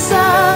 sun.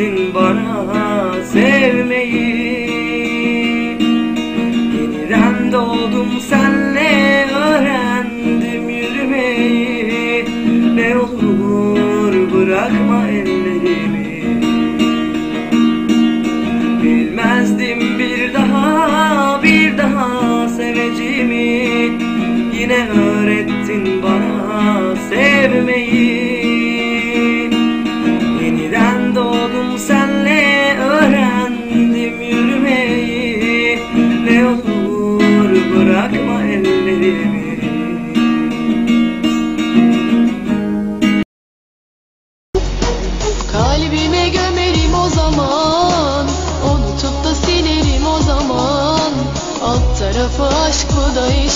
Öğrettin bana sevmeyi. Yeniden doğdum senle öğrendim yürümeyi Ne olur bırakma ellerimi. Bilmezdim bir daha bir daha seveceğimi. Yine öğrettin bana sevmeyi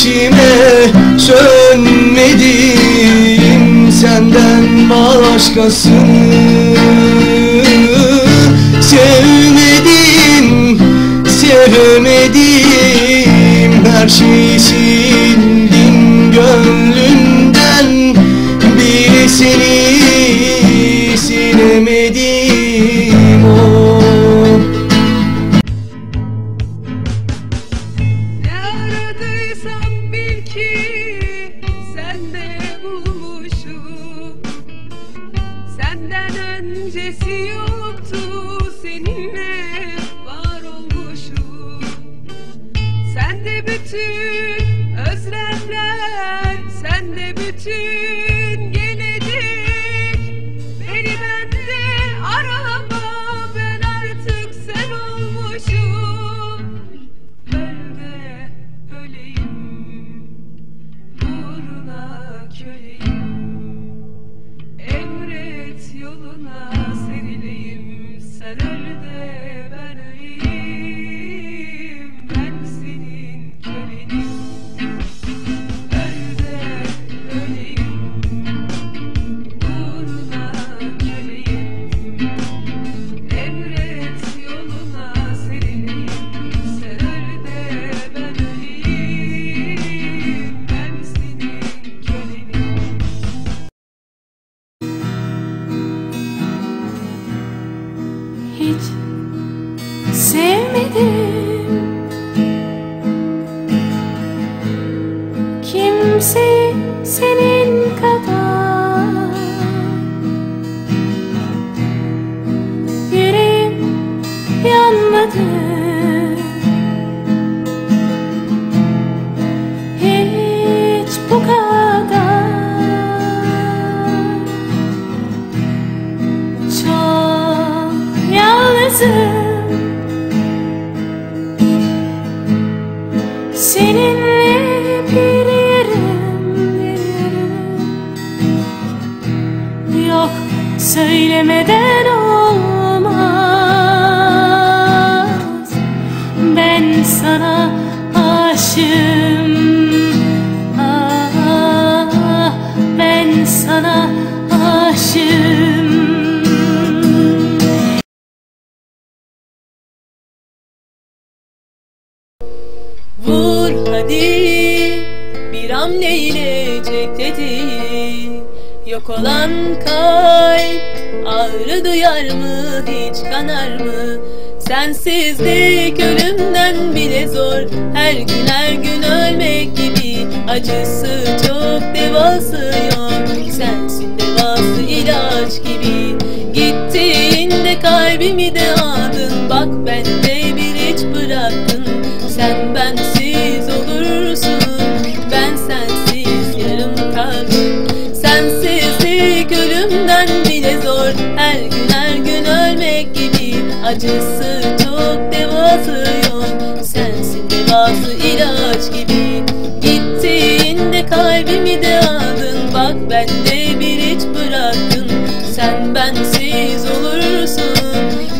içime sönmedim Senden başkasını Sevmedim, sevemedim Her şeyi Sende bütün gelecek Beni bende arama. Ben artık sen olmuşum. Öl de öleyim. Uğruna köleyim söylemeden olmaz. Ben sana aşığım. Ah, Ben sana aşığım. Vur hadi bir hamleyle çek tetiği Yok olan kalp ağrı duyar mı hiç kanar mı? Sensizlik ölümden bile zor. Her gün her gün ölmek gibi Acısı çok devası Acısı çok devası yok Sensin devası ilaç gibi. Gittiğinde kalbimi de aldın. Bak bende bir hiç bıraktın Sen bensiz olursun.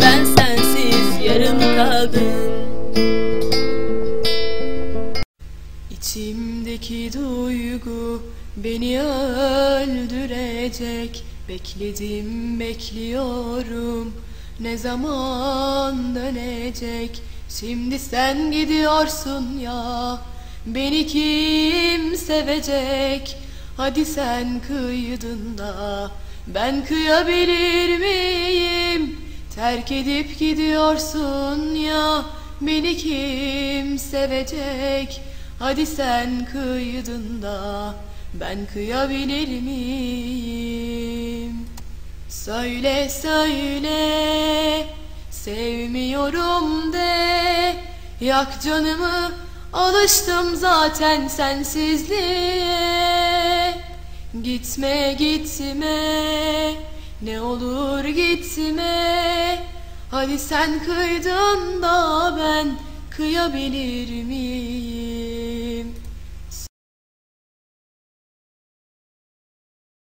Ben sensiz yarım kaldım. İçimdeki duygu beni öldürecek. Bekledim bekliyorum ne zaman dönecek? Şimdi sen gidiyorsun ya. Beni kim sevecek? Hadi sen kıydın da ben kıyabilir miyim? Terk edip gidiyorsun ya. Beni kim sevecek? Hadi sen kıydın da ben kıyabilir miyim Söyle söyle sevmiyorum de. Yak canımı alıştım zaten sensizliğe. Gitme gitme ne olur gitme. Hadi sen kıydın da ben kıyabilir miyim